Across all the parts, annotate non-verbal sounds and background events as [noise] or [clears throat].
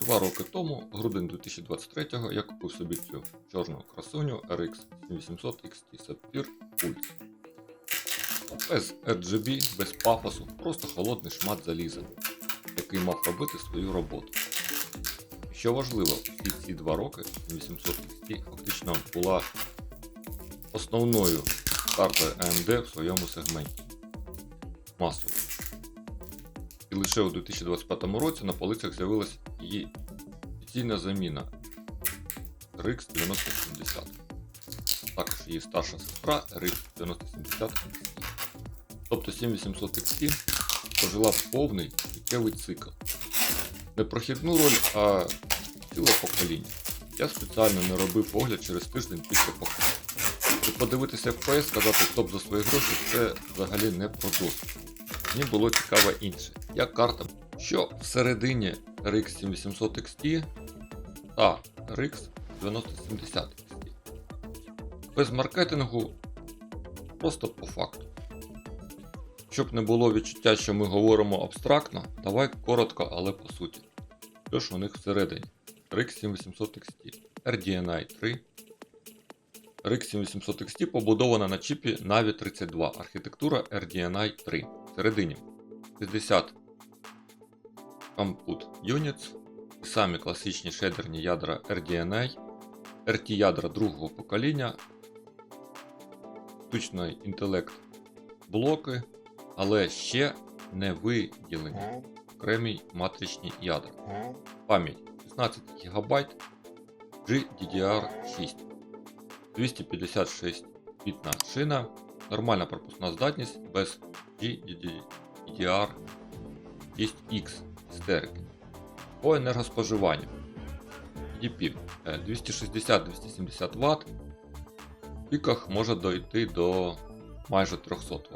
Два роки тому, грудень 2023-го, я купив собі цю чорну красуню RX 7800 XT Sapphire Pulse. Без RGB, без пафосу, просто холодний шмат заліза, який мав робити свою роботу. Що важливо, всі ці два роки 7800 XT фактично була основною картою AMD в своєму сегменті. Масово. І лише у 2025 році на полицях з'явилася її офіційна заміна RX 9070. Також її старша сестра RX 9070 XT. Тобто 7800 XT прожила повний життєвий цикл. Не прохідну роль, а ціле покоління. Я спеціально не робив огляд через тиждень після покупки. Щоб подивитися FPS, сказати стоп за свої гроші, це взагалі не про досвід. Мені було цікаво інше. Як карта, що всередині RX 7800 XT та RX 9070 XT. Без маркетингу, просто по факту. Щоб не було відчуття, що ми говоримо абстрактно, давай коротко, але по суті. Що ж у них всередині? RX 7800 XT, RDNI 3. RX 7800 XT побудована на чіпі Navi 32, архітектура RDNI 3. Всередині 60 Compute Units, самі класичні шейдерні ядра RDNI, RT ядра другого покоління, штучний інтелект блоки, але ще не виділені окремі матричні ядра. Пам'ять 16 ГБ GDDR6, 256 бітна шина, нормальна пропускна здатність без GDDR 6X істерики. По енергоспоживанню EDP 260-270 Вт. В піках може дойти до майже 300 Вт.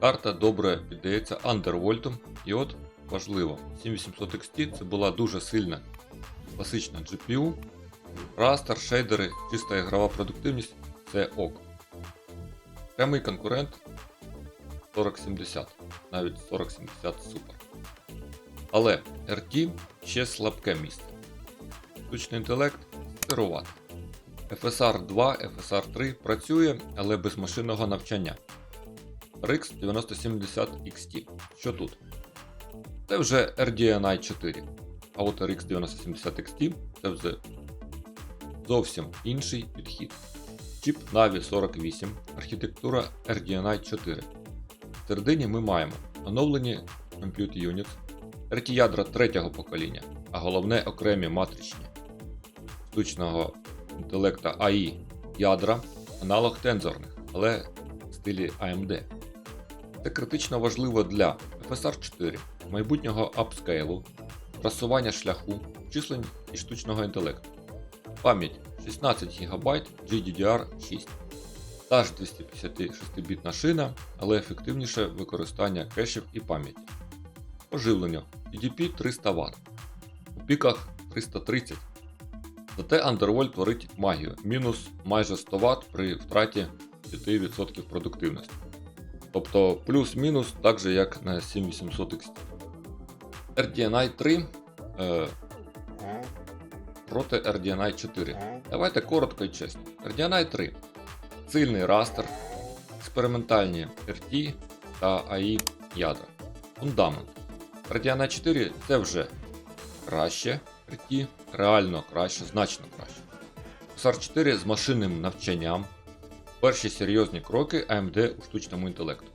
Карта добре піддається андервольтом і от важливо, 7800 XT це була дуже сильна класична GPU, растер, шейдери, чиста ігрова продуктивність це ок. Прямий конкурент 4070, навіть 4070 супер. Але RT ще слабке місце. Штучний інтелект керувати. FSR 2, FSR 3 працює, але без машинного навчання. RX 9070 XT. Що тут? Це вже RDNI 4. А от RX 9070 XT це вже зовсім інший підхід. Чіп Navi 48, архітектура RDNI 4. В середині ми маємо оновлені Compute Units, RT ядра третього покоління, а головне окремі матричні штучного інтелекта AI ядра, аналог тензорних, але в стилі AMD. Це критично важливо для FSR 4, майбутнього апскейлу, просування шляху, числень і штучного інтелекту. Пам'ять 16 ГБ GDDR6. Та ж 256-бітна шина, але ефективніше використання кешів і пам'яті. Поживлення EDP 300 Вт. У піках 330. Зате Underworld творить магію, мінус майже 100 Вт при втраті 5% продуктивності. Тобто плюс-мінус так же як на 7800 XT. RDNI 3 е, проти RDNI 4. Давайте коротко і чесно. RDNI 3 сильний растер, експериментальні RT та AI ядра. Фундамент. RDNI 4 це вже краще RT, реально краще, значно краще. XR 4 з машинним навчанням. Перші серйозні кроки AMD у штучному інтелекту.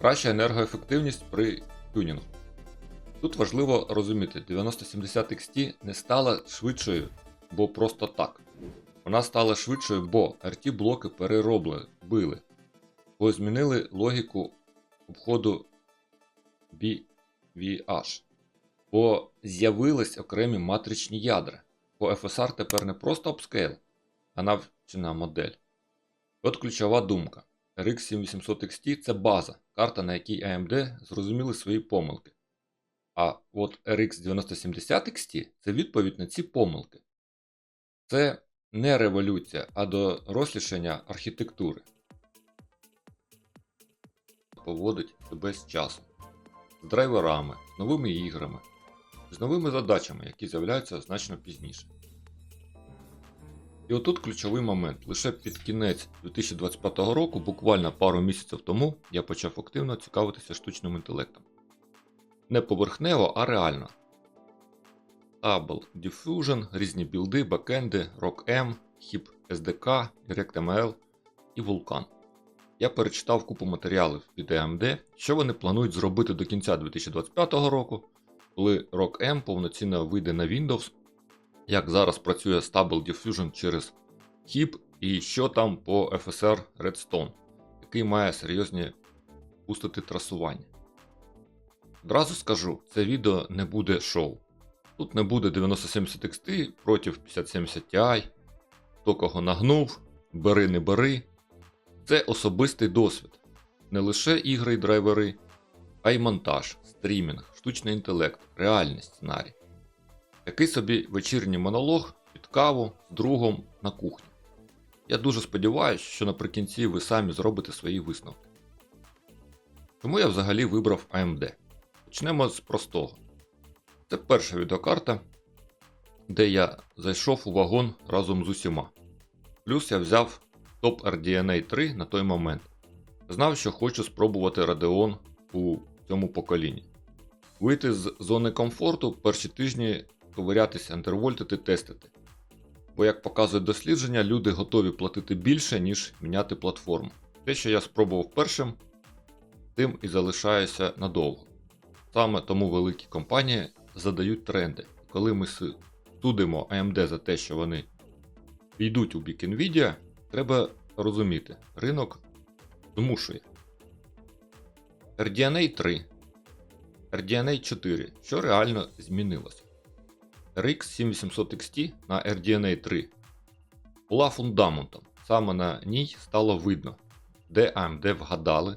Краща енергоефективність при тюнінгу. Тут важливо розуміти, 9070 XT не стала швидшою, бо просто так. Вона стала швидшою, бо RT блоки переробили, били, бо змінили логіку обходу BVH, бо з'явились окремі матричні ядра, бо FSR тепер не просто апскейл, а навчена модель. От ключова думка. RX 7800 XT це база, карта, на якій AMD зрозуміли свої помилки. А от RX 9070 XT це відповідь на ці помилки. Це не революція, а дорослішання архітектури. Поводить себе з часом, з драйверами, новими іграми. з новими задачами, які з'являються значно пізніше. І отут ключовий момент. Лише під кінець 2025 року, буквально пару місяців тому, я почав активно цікавитися штучним інтелектом. Не поверхнево, а реально. Stable Diffusion, різні білди, бекенди, RockM, HIP SDK, DirectML і Vulkan. Я перечитав купу матеріалів від AMD, що вони планують зробити до кінця 2025 року, коли RockM повноцінно вийде на Windows, як зараз працює Stable Diffusion через HIP і що там по FSR Redstone, який має серйозні пустити трасування. Одразу скажу, це відео не буде шоу. Тут не буде 9070 XT проти 5070 Ti, хто кого нагнув, бери не бери. Це особистий досвід. Не лише ігри і драйвери, а й монтаж, стрімінг, штучний інтелект, реальний сценарій. Такий собі вечірній монолог під каву з другом на кухні. Я дуже сподіваюся, що наприкінці ви самі зробите свої висновки. Чому я взагалі вибрав AMD? Почнемо з простого. Це перша відеокарта, де я зайшов у вагон разом з усіма. Плюс я взяв топ RDNA 3 на той момент. Знав, що хочу спробувати Radeon у цьому поколінні. Вийти з зони комфорту перші тижні ковирятися, андервольтити, тестити. Бо, як показують дослідження, люди готові платити більше, ніж міняти платформу. Те, що я спробував першим, тим і залишаюся надовго. Саме тому великі компанії задають тренди. Коли ми судимо AMD за те, що вони йдуть у бік Nvidia, треба розуміти, ринок змушує. RDNA 3, RDNA 4, що реально змінилося. RX 7800 XT на RDNA 3 була фундаментом. Саме на ній стало видно, де AMD вгадали,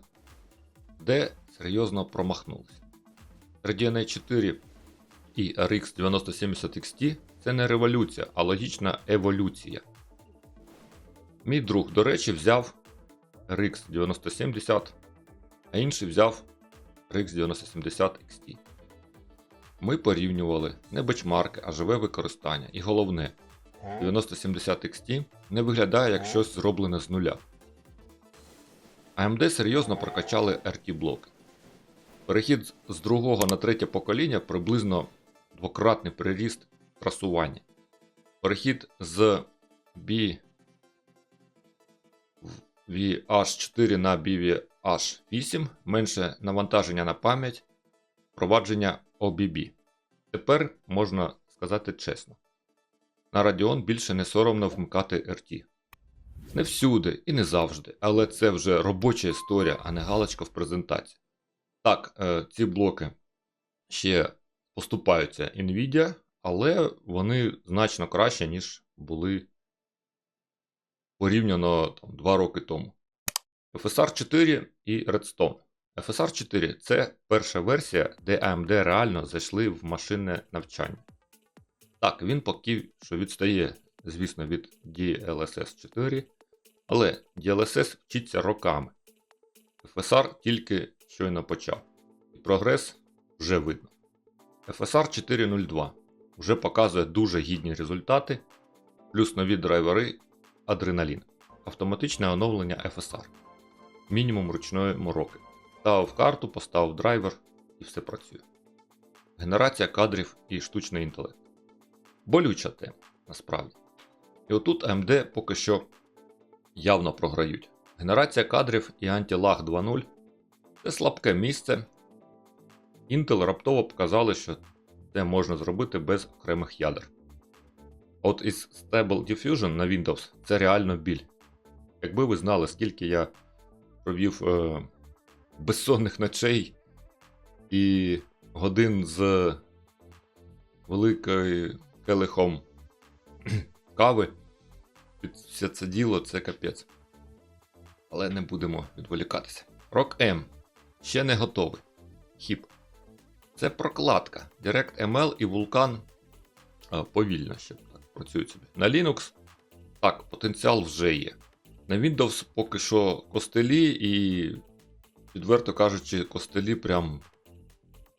де серйозно промахнулися. RDNA 4 і RX 9070 XT це не революція, а логічна еволюція. Мій друг, до речі, взяв RX 9070, а інший взяв RX 9070 XT. Ми порівнювали не бечмарки, а живе використання. І головне, 9070 XT не виглядає як щось зроблене з нуля. AMD серйозно прокачали RT блоки. Перехід з другого на третє покоління приблизно двократний приріст трасування. Перехід з BVH4 на BVH8 менше навантаження на пам'ять, впровадження OBB. Тепер можна сказати чесно. На Radeon більше не соромно вмикати RT. Не всюди і не завжди, але це вже робоча історія, а не галочка в презентації. Так, е, ці блоки ще поступаються Nvidia, але вони значно краще, ніж були порівняно там, 2 роки тому. FSR 4 і Redstone. FSR 4 це перша версія, де AMD реально зайшли в машинне навчання. Так, він поки що відстає, звісно, від DLSS 4, але DLSS вчиться роками. FSR тільки щойно почав, і прогрес вже видно. FSR 4.02 вже показує дуже гідні результати, плюс нові драйвери Adrenalin, автоматичне оновлення FSR, мінімум ручної мороки. Ставив карту, поставив драйвер і все працює. Генерація кадрів і штучний інтелект. Болюча тема, насправді. І отут AMD поки що явно програють. Генерація кадрів і антилаг 2.0 це слабке місце. Intel раптово показали, що це можна зробити без окремих ядер. От із Stable Diffusion на Windows це реально біль. Якби ви знали, скільки я провів е, безсонних ночей і годин з великою келихом [clears throat] кави, під все це діло це капець. Але не будемо відволікатися. Rock M ще не готовий. Хіп. Це прокладка. DirectML і Vulkan а, повільно ще працюють собі. На Linux так, потенціал вже є. На Windows поки що костелі і, відверто кажучи, костелі прям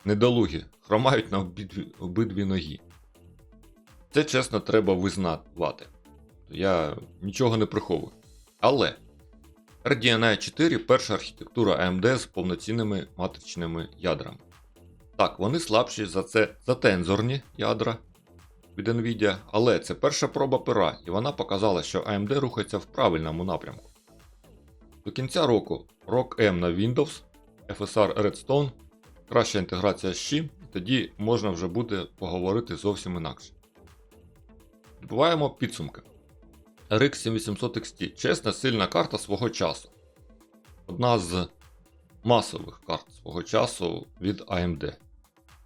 недолугі, хромають на обидві, обидві ноги. Це чесно треба визнавати. Я нічого не приховую. Але RDNA 4 перша архітектура AMD з повноцінними матричними ядрами. Так, вони слабші за це за тензорні ядра від Nvidia, але це перша проба пера, і вона показала, що AMD рухається в правильному напрямку. До кінця року ROG M на Windows, FSR Redstone, краща інтеграція з і тоді можна вже буде поговорити зовсім інакше. Підбиваємо підсумки. RX 7800 XT чесна сильна карта свого часу. Одна з масових карт свого часу від AMD.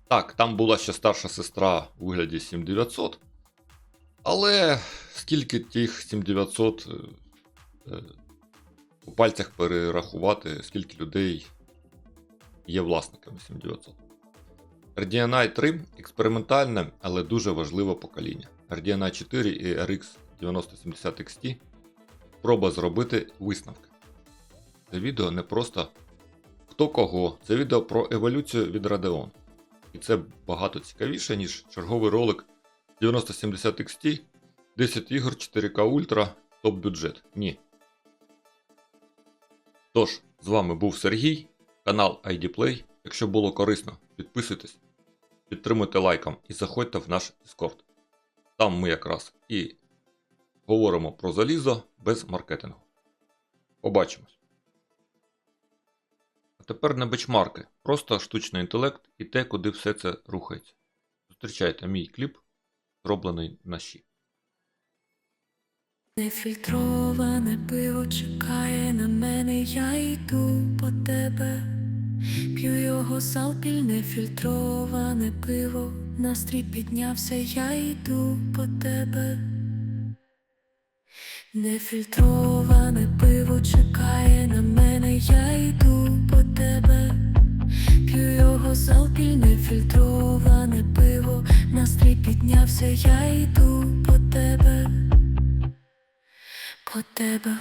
Так, там була ще старша сестра у вигляді 7900. Але скільки тих 7900 е, е, у пальцях перерахувати, скільки людей є власниками 7900. RDNI 3 експериментальне, але дуже важливе покоління. RDNI 4 і RX 9070 XT спроба зробити висновки. Це відео не просто хто кого, це відео про еволюцію від Radeon. І це багато цікавіше, ніж черговий ролик 9070 XT, 10 ігор 4К Ultra, топ бюджет. Ні. Тож, з вами був Сергій, канал IDPlay. Якщо було корисно, підписуйтесь, підтримуйте лайком і заходьте в наш Discord. Там ми якраз і говоримо про залізо без маркетингу. Побачимось. Тепер не бечмарки, просто штучний інтелект і те, куди все це рухається. Зустрічайте мій кліп, зроблений на щі. Нефільтроване пиво чекає на мене, я йду по тебе, п'ю його салпіль, нефільтроване пиво, настрій піднявся, я йду по тебе. Нефільтроване пиво чекає на мене, я йду по тебе, п'ю його залпіль, нефільтроване пиво, настрій піднявся, я йду по тебе. По тебе.